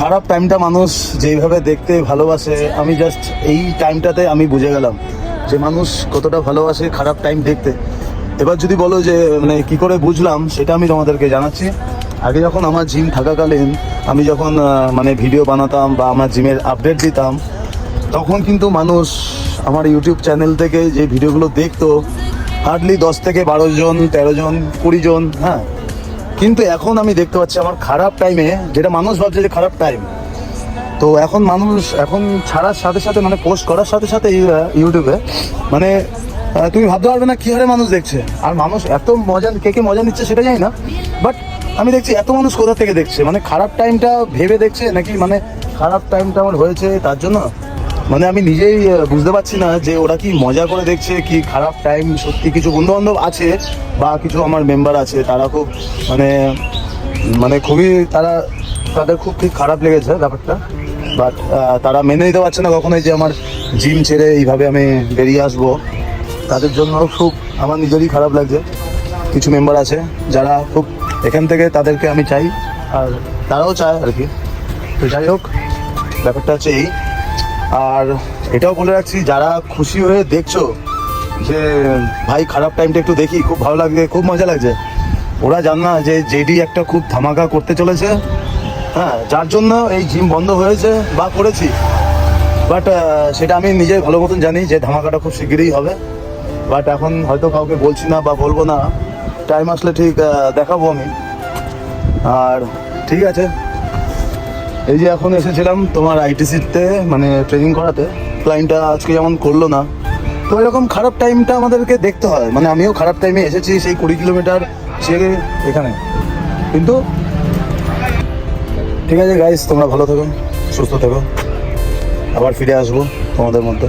খারাপ টাইমটা মানুষ যেইভাবে দেখতে ভালোবাসে, আমি জাস্ট এই টাইমটাতে আমি বুঝে গেলাম যে মানুষ কতটা ভালোবাসে খারাপ টাইম দেখতে। এবার যদি বলো যে মানে কি করে বুঝলাম, সেটা আমি তোমাদেরকে জানাচ্ছি। আগে যখন আমার জিম থাকাকালীন আমি যখন মানে ভিডিও বানাতাম বা আমার জিমের আপডেট দিতাম, তখন কিন্তু মানুষ আমার ইউটিউব চ্যানেল থেকে যে ভিডিওগুলো দেখতো হার্ডলি দশ থেকে বারো জন, তেরো জন, কুড়ি জন হ্যাঁ কিন্তু এখন আমি দেখতে পাচ্ছি আমার খারাপ টাইমে যেটা মানুষ ভাবছে যে খারাপ টাইম তো এখন মানুষ এখন ছাড়ার সাথে সাথে মানে পোস্ট করার সাথে সাথে ইউটিউবে মানে তুমি ভাবতে পারবে না কি হারে মানুষ দেখছে। আর মানুষ এত মজা, কে কে মজা নিচ্ছে সেটা জানি না বাট আমি দেখছি এত মানুষ কোথা থেকে দেখছে? মানে খারাপ টাইমটা ভেবে দেখছে নাকি মানে খারাপ টাইমটা আমার হয়েছে তার জন্য? মানে আমি নিজেই বুঝতে পারছি না যে ওরা কি মজা করে দেখছে, কি খারাপ টাইম সত্যি কিছু বন্ধু বান্ধব আছে বা কিছু আমার মেম্বার আছে, তারা খুব মানে মানে খুবই, তারা, তাদের খুব ঠিক খারাপ লেগেছে ব্যাপারটা। বাট তারা মেনে নিতে পারছে না কখনোই যে আমার জিম ছেড়ে এইভাবে আমি বেরিয়ে আসব। তাদের জন্য খুব, আমার নিজেরই খারাপ লাগছে। কিছু মেম্বার আছে যারা খুব, এখান থেকে তাদেরকে আমি চাই, আর তারাও চায় আর কি। তো যাই হোক, ব্যাপারটা হচ্ছে এই। আর এটাও বলে রাখছি, যারা খুশি হয়ে দেখছ যে, ভাই, খারাপ টাইমটা একটু দেখি, খুব ভালো লাগছে, খুব মজা লাগছে। ওরা জান না যে জেডি একটা খুব ধামাকা করতে চলেছে। হ্যাঁ যার জন্য এই জিম বন্ধ হয়েছে বা করেছি। বাট সেটা আমি নিজে ভালো মতন জানি যে, ধামাকাটা খুব শিগগিরই হবে। বাট এখন হয়তো কাউকে বলছি না বা বলব না। টাইম আসলে ঠিক দেখাবো আমি। আর ঠিক আছে। এই যে এখন এসেছিলাম তোমার আইটিসিতে মানে ট্রেনিং করাতে। ক্লাইন্টটা আজকে যেমন করল না, তো এরকম খারাপ টাইমটা আমাদেরকে দেখতে হয়। মানে আমিও খারাপ টাইমে এসেছি, সেই কুড়ি কিলোমিটার ছেড়ে এখানে। কিন্তু ঠিক আছে গাইস তোমরা ভালো থাকো, সুস্থ থাকো। আবার ফিরে আসব তোমাদের মধ্যে।